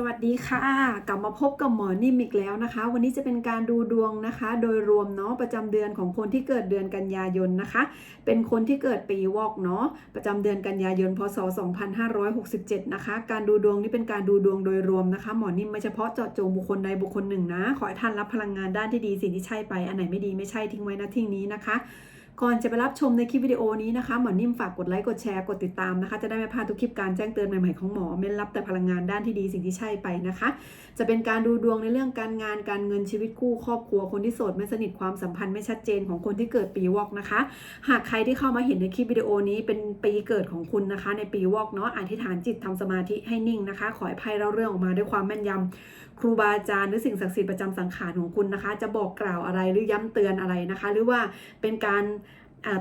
สวัสดีค่ะ กลับมาพบกับหมอนิ่มอีกแล้วนะคะ วันนี้จะเป็นการดูดวงนะคะ โดยรวมเนาะประจำเดือนของคนที่เกิดเดือนกันยายนนะคะ เป็นคนที่เกิดปีวอกเนาะประจำเดือนกันยายนพศ 2567 นะคะ การดูดวงนี้เป็นการดูดวงโดยรวมนะคะ หมอนิ่มไม่เฉพาะเจาะจงบุคคลใดบุคคลหนึ่งนะ ขอให้ท่านรับพลังงานด้านที่ดีสิ่งที่ใช่ไปอันไหนไม่ดีไม่ใช่ทิ้งไว้นะทิ้งนี้นะคะ ก่อนจะไปรับชมในคลิปวิดีโอนี้นะคะหมอนิ่มฝากกดไลค์กดแชร์กดติดตามนะคะ จะได้ไม่พลาดทุกคลิปการแจ้งเตือนใหม่ๆของหมอเม้นรับแต่พลังงานด้านที่ดีสิ่งที่ใช่ไปนะคะ จะเป็นการดูดวงในเรื่องการงานการเงินชีวิตคู่ครอบครัวคนที่โสดไม่สนิทความสัมพันธ์ไม่ชัดเจนของคนที่เกิดปีวอกนะคะ หากใครที่เข้ามาเห็นในคลิปวิดีโอนี้เป็นปีเกิดของคุณนะคะ ในปีวอกเนาะอธิษฐานจิตทำสมาธิให้นิ่งนะคะ ขอให้ไพ่เล่าเรื่องออกมาด้วยความแม่นยำครูบาอาจารย์หรือสิ่งศักดิ์สิทธิ์ประจำสังขารของคุณนะคะ จะบอกกล่าวอะไรหรือย้ำเตือนอะไรนะคะ หรือว่าเป็นการ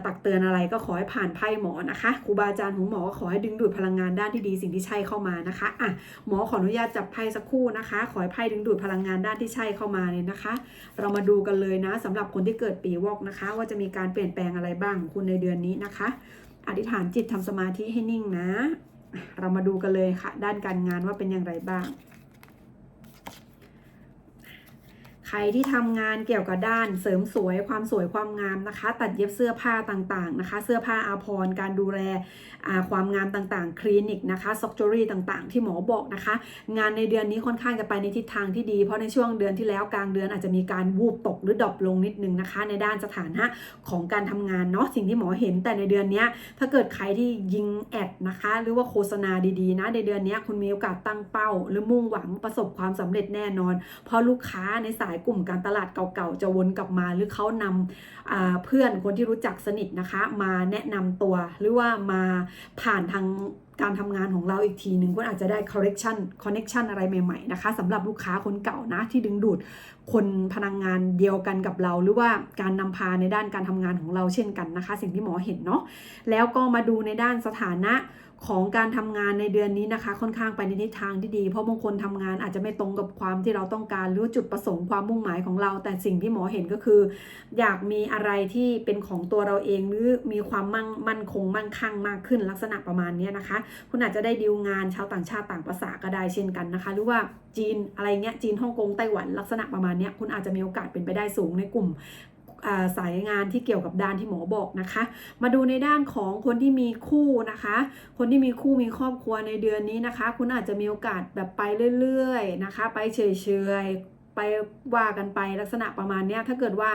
ตักเตือนอะไรก็ขอให้ผ่านไพ่หมอนะคะครูบาอาจารย์ของหมอก็ขอให้ดึงดูดพลังงานด้านที่ดีสิ่งที่ใช่เข้ามานะคะอะหมอขออนุญาตจับไพ่สักครู่นะคะ ขอให้ไพ่ดึงดูดพลังงานด้านที่ใช่เข้ามาเลยนะคะ เรามาดูกันเลยนะสำหรับคนที่เกิดปีวอกนะคะ ว่าจะมีการเปลี่ยนแปลงอะไรบ้างของคุณในเดือนนี้นะคะ อธิษฐานจิตทำสมาธิให้นิ่งนะ เรามาดูกันเลยค่ะ ด้านการงานว่าเป็นอย่างไรบ้าง ใครที่ทำงานเกี่ยวกับด้านเสริมสวยความสวยความงามนะคะ ตัดเย็บเสื้อผ้าต่างๆนะคะ เสื้อผ้าอาภรณ์การดูแลความงามต่างๆ คลินิกนะคะซ็อกจอรี่ต่างๆ ที่หมอบอกนะคะ งานในเดือนนี้ค่อนข้างจะไปในทิศทางที่ดี เพราะในช่วงเดือนที่แล้วกลางเดือนอาจจะมีการวูบตกหรือดรอปลงนิดนึงนะคะ ในด้านสถานะของการทำงานเนาะสิ่งที่หมอเห็นแต่ในเดือนนี้ถ้าเกิดใครที่ยิงแอดนะคะ หรือว่าโฆษณาดีๆนะในเดือนนี้คุณมีโอกาสตั้งเป้า หรือมุ่งหวังประสบความสำเร็จแน่นอน เพราะลูกค้าในสายกลุ่มการตลาดเก่าๆ จะวนกลับมาหรือเขานำเพื่อนคนที่รู้จักสนิทนะคะ มาแนะนำตัวหรือว่ามาผ่านทางการทำงานของเราอีกทีหนึ่งก็อาจจะได้ correction connection อะไรใหม่ๆนะคะสำหรับลูกค้าคนเก่านะที่ดึงดูดคนพนักงงานเดียวกันกับเรา หรือว่าการนำพาในด้านการทำงานของเราเช่นกันนะคะ สิ่งที่หมอเห็นเนาะแล้วก็มาดูในด้านสถานะ ของการทำงานในเดือนนี้นะคะ ค่อนข้างไปในทิศทางที่ดี เพราะบางคนทำงานอาจจะไม่ตรงกับความที่เราต้องการหรือจุดประสงค์ความมุ่งหมายของเรา แต่สิ่งที่หมอเห็นก็คือ อยากมีอะไรที่เป็นของตัวเราเองหรือมีความมั่งมั่นคงมั่งคั่งมากขึ้นลักษณะประมาณนี้นะคะ คุณอาจจะได้ดีลงานชาวต่างชาติต่างภาษาก็ได้เช่นกันนะคะ หรือว่าจีนอะไรเงี้ยจีนฮ่องกงไต้หวันลักษณะประมาณนี้คุณอาจจะมีโอกาสเป็นไปได้สูงในกลุ่ม สายงานที่เกี่ยวกับด้านที่หมอบอกนะคะ มาดูในด้านของคนที่มีคู่นะคะ คนที่มีคู่มีครอบครัวในเดือนนี้นะคะ คุณอาจจะมีโอกาสแบบไปเรื่อยๆนะคะ ไปเฉยๆไปว่ากันไปลักษณะประมาณเนี้ยถ้าเกิดว่า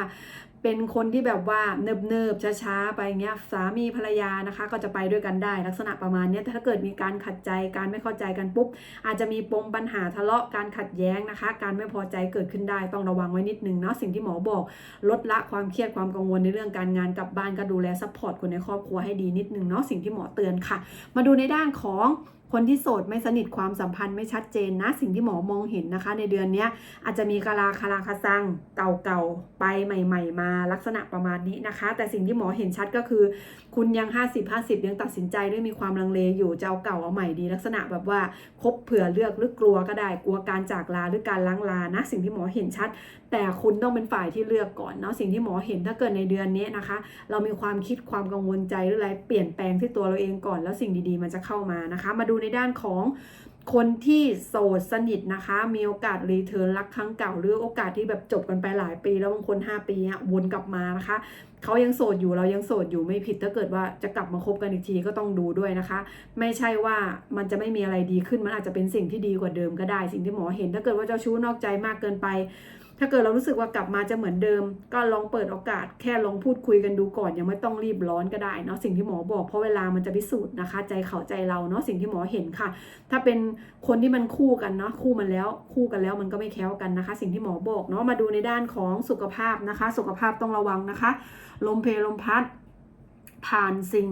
เป็นคนที่แบบว่าเนิบๆช้าๆไปเงี้ยสามีภรรยานะคะ ก็จะไปด้วยกันได้ลักษณะประมาณเนี้ยถ้าเกิดมีการขัดใจการไม่เข้าใจกันปุ๊บ อาจจะมีปมปัญหาทะเลาะการขัดแย้งนะคะ การไม่พอใจเกิดขึ้นได้ต้องระวังไว้นิดนึงเนาะสิ่งที่หมอบอกลดละความเครียดความกังวลในเรื่องการงานกลับบ้านก็ดูแลซัพพอร์ตคนในครอบครัวให้ดีนิดนึงเนาะสิ่งที่หมอเตือนค่ะ มาดูในด้านของ คนที่โสดไม่สนิทความสัมพันธ์ไม่ชัดเจนนะ สิ่งที่หมอมองเห็นนะคะ ในเดือนนี้อาจจะมีกาลาคาราคาซังเก่าๆไปใหม่ ๆ มาลักษณะประมาณนี้นะคะ แต่สิ่งที่หมอเห็นชัดก็คือ คุณยัง 50 50 ยังตัดสินใจด้วยมีความลังเลอยู่จะเอาเก่าเอาใหม่ดี ลักษณะแบบว่าคบเผื่อเลือกหรือกลัวก็ได้กลัวการจากลาหรือการล้างลานะ สิ่งที่หมอเห็นชัด แต่คุณต้องเป็นฝ่ายที่เลือกก่อนเนาะสิ่งที่หมอเห็นถ้าเกิดในเดือนนี้นะคะ เรามีความคิดความกังวลใจหรืออะไรเปลี่ยนแปลงที่ตัวเราเองก่อนแล้วสิ่งดีๆ มันจะเข้ามานะคะ มาดูในด้านของคนที่โสดสนิทนะคะ มีโอกาสรีเทิร์นรักครั้งเก่า หรือโอกาสที่แบบจบกันไปหลายปี แล้วบางคน 5 ปีวนกลับมานะคะเขายังโสดอยู่เรายังโสดอยู่ไม่ผิดถ้าเกิดว่าจะกลับมาคบกันอีกทีก็ต้องดูด้วยนะคะ ไม่ใช่ว่ามันจะไม่มีอะไรดีขึ้นมันอาจจะเป็นสิ่งที่ดีกว่าเดิมก็ได้ สิ่งที่หมอเห็นถ้าเกิดว่าเจ้าชู้นอกใจมากเกินไป ถ้าเกิดเรารู้สึกว่ากลับมาจะเหมือนเดิม ก็ลองเปิดโอกาสแค่ลองพูดคุยกันดูก่อน ยังไม่ต้องรีบร้อนก็ได้เนาะสิ่งที่หมอบอกเพราะเวลามันจะพิสูจน์นะคะ ใจเขาใจเราเนาะสิ่งที่หมอเห็นค่ะ ถ้าเป็นคนที่มันคู่กันเนาะคู่มันแล้ว คู่กันแล้วมันก็ไม่แค้วกันนะคะ สิ่งที่หมอบอกเนาะมาดูในด้านของสุขภาพนะคะ สุขภาพต้องระวังนะคะ ลมเพลลมพัดผ่านสิ่ง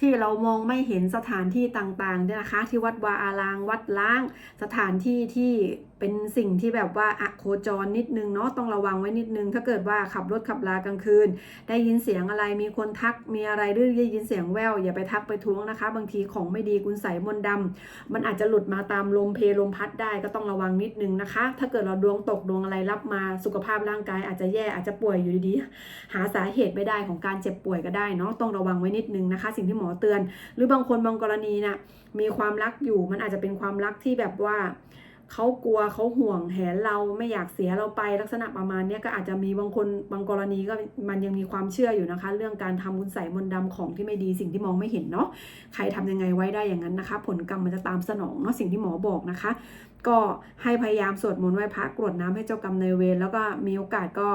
ที่เรามองไม่เห็นสถานที่ต่างๆเนี่ยนะคะ ที่วัดวาอารางวัดล้างสถานที่ที่เป็นสิ่งที่แบบว่าอะโคจรนิดนึงเนาะต้องระวังไว้นิดนึง ถ้าเกิดว่าขับรถขับลากลางคืน ได้ยินเสียงอะไรมีคนทักมีอะไรหรือได้ยินเสียงแววอย่าไปทักไปท้วงนะคะ บางทีของไม่ดีคุณใส่มนต์ดำมันอาจจะหลุดมาตามลมเพลลมพัดได้ก็ต้องระวังนิดนึงนะคะ ถ้าเกิดเราดวงตกดวงอะไรรับมาสุขภาพร่างกายอาจจะแย่อาจจะป่วยอยู่ดีๆ หาสาเหตุไม่ได้ของการเจ็บป่วยก็ได้เนาะต้องระวังไว้นิดนึงนะคะ สิ่งที่หมอเตือน หรือบางคนบางกรณีนะ่ะมีความรักอยู่มันอาจจะเป็นความรักที่แบบว่า เขากลัวเขาห่วงแหนเราไม่อยากเสียเราไปลักษณะประมาณนี้ก็อาจจะมีบางคนบางกรณีก็มันยังมีความเชื่ออยู่นะคะ เรื่องการทำคุณใส่มนต์ดำของที่ไม่ดีสิ่งที่มองไม่เห็นเนาะใครทำยังไงไว้ได้อย่างนั้นนะคะ ผลกรรมมันจะตามสนองเนาะสิ่งที่หมอบอกนะคะ ก็ให้พยายามสวดมนต์ไหว้พระกรวดน้ำให้เจ้ากรรมนายเวรแล้วก็มีโอกาสก็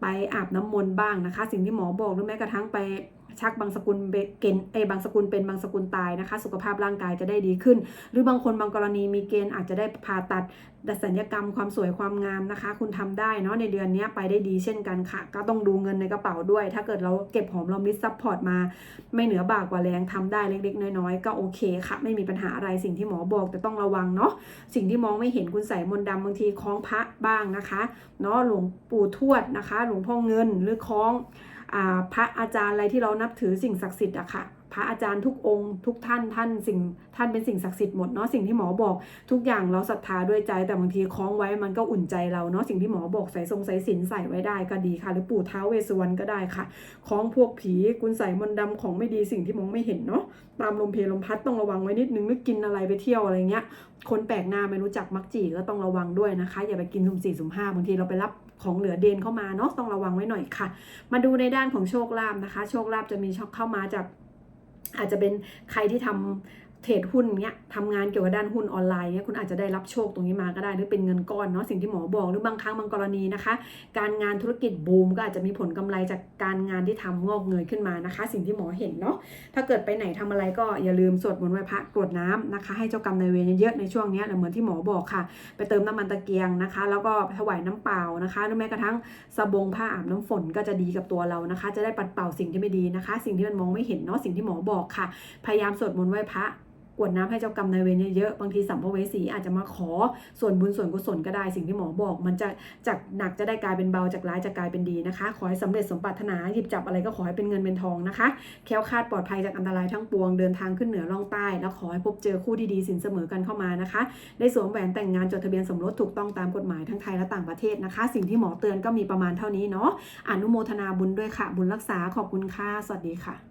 ไปอาบน้ำมนต์บ้างนะคะ สิ่งที่หมอบอกหรือแม้กระทั่งไป ชักบางสกุลเบเกณฑ์เอบางสกุลเป็นบางสกุลตายนะคะ สุขภาพร่างกายจะได้ดีขึ้น หรือบางคนบางกรณีมีเกณฑ์อาจจะได้ผ่าตัดดัดสัญญกรรมความสวยความงามนะคะ คุณทำได้เนาะในเดือนนี้ไปได้ดีเช่นกันค่ะ ก็ต้องดูเงินในกระเป๋าด้วย ถ้าเกิดเราเก็บหอมรอมริบซัพพอร์ตมา ไม่เหนือบากกว่าแรงทำได้เล็ก ๆ น้อยๆ ก็โอเคค่ะ ไม่มีปัญหาอะไรสิ่งที่หมอบอกแต่ต้องระวังเนาะสิ่งที่มองไม่เห็นคุณใส่มนต์ดำบางทีคล้องพระบ้างนะคะเนาะหลวงปู่ทวดนะคะ หลวงพ่อเงินหรือคล้อง พระอาจารย์อะไรที่เรานับถือสิ่งศักดิ์สิทธิ์อะค่ะพระอาจารย์ทุกองค์ทุกท่านท่านสิ่งท่านเป็นสิ่งศักดิ์สิทธิ์หมดเนาะสิ่งที่หมอบอกทุกอย่างเราศรัทธาด้วยใจแต่บางทีคล้องไว้มันก็อุ่นใจเราเนาะสิ่งที่หมอบอกใส่ทรงใส่สินใส่ไว้ได้ก็ดีค่ะ หรือปู่ท้าเวสุวรรณก็ได้ค่ะคล้องพวกผีคุณใส่มนต์ดำของไม่ดีสิ่งที่มองไม่เห็นเนาะตามลมเพลลมพัดต้องระวังไว้นิดนึงนึกกินอะไรไปเที่ยวอะไรเงี้ยคนแปลกหน้าไม่รู้จักมักจีก็ต้องระวังด้วยนะคะ อย่าไปกินสุ่มสี่สุ่มห้าบางทีเราไปรับ ของเหลือเดนเข้ามาเนาะต้องระวังไว้หน่อยค่ะ มาดูในด้านของโชคลาภนะคะ โชคลาภจะมีช็อคเข้ามาจากอาจจะเป็นใครที่ทำ เทรดหุ้นเนี้ยทำงานเกี่ยวกับด้านหุ้นออนไลน์เนี้ยคุณอาจจะได้รับโชคตรงนี้มาก็ได้หรือเป็นเงินก้อนเนาะสิ่งที่หมอบอกหรือบางครั้งบางกรณีนะคะ การงานธุรกิจบูมก็อาจจะมีผลกำไรจากการงานที่ทำงอกเงยขึ้นมานะคะ สิ่งที่หมอเห็นเนาะถ้าเกิดไปไหนทำอะไรก็อย่าลืมสวดมนต์ไหว้พระกรวดน้ำนะคะ ให้เจ้ากรรมนายเวรเยอะๆในช่วงเนี้ยเหมือนที่หมอบอกค่ะ ไปเติมน้ำมันตะเกียงนะคะ แล้วก็ถวายน้ำเปล่านะคะหรือแม้กระทั่งสบงผ้าอาบน้ำฝนก็จะดีกับตัวเรานะคะ จะได้ปัดเป่าสิ่งที่ไม่ดีนะคะ สิ่งที่มันมองไม่เห็นเนาะสิ่งที่หมอบอกค่ะ พยายามสวดมนต์ไหว้พระ กวดน้ำให้เจ้ากรรมนายเวรเยอะๆ บางทีสัมภเวสีอาจจะมาขอส่วนบุญส่วนกุศลก็ได้ สิ่งที่หมอบอก มันจะจากหนักจะได้กลายเป็นเบา จากร้ายจะกลายเป็นดีนะคะ ขอให้สำเร็จสมปรารถนา หยิบจับอะไรก็ขอให้เป็นเงินเป็นทองนะคะ แค้วคาดปลอดภัยจากอันตรายทั้งปวง เดินทางขึ้นเหนือล่องใต้ แล้วขอให้พบเจอคู่ที่ดีสินเสมอกันเข้ามานะคะ ได้สวมแหวนแต่งงานจดทะเบียนสมรสถูกต้องตามกฎหมายทั้งไทยและต่างประเทศนะคะ สิ่งที่หมอเตือนก็มีประมาณเท่านี้เนาะ อนุโมทนาบุญด้วยค่ะ บุญรักษา ขอบคุณค่ะ สวัสดีค่ะ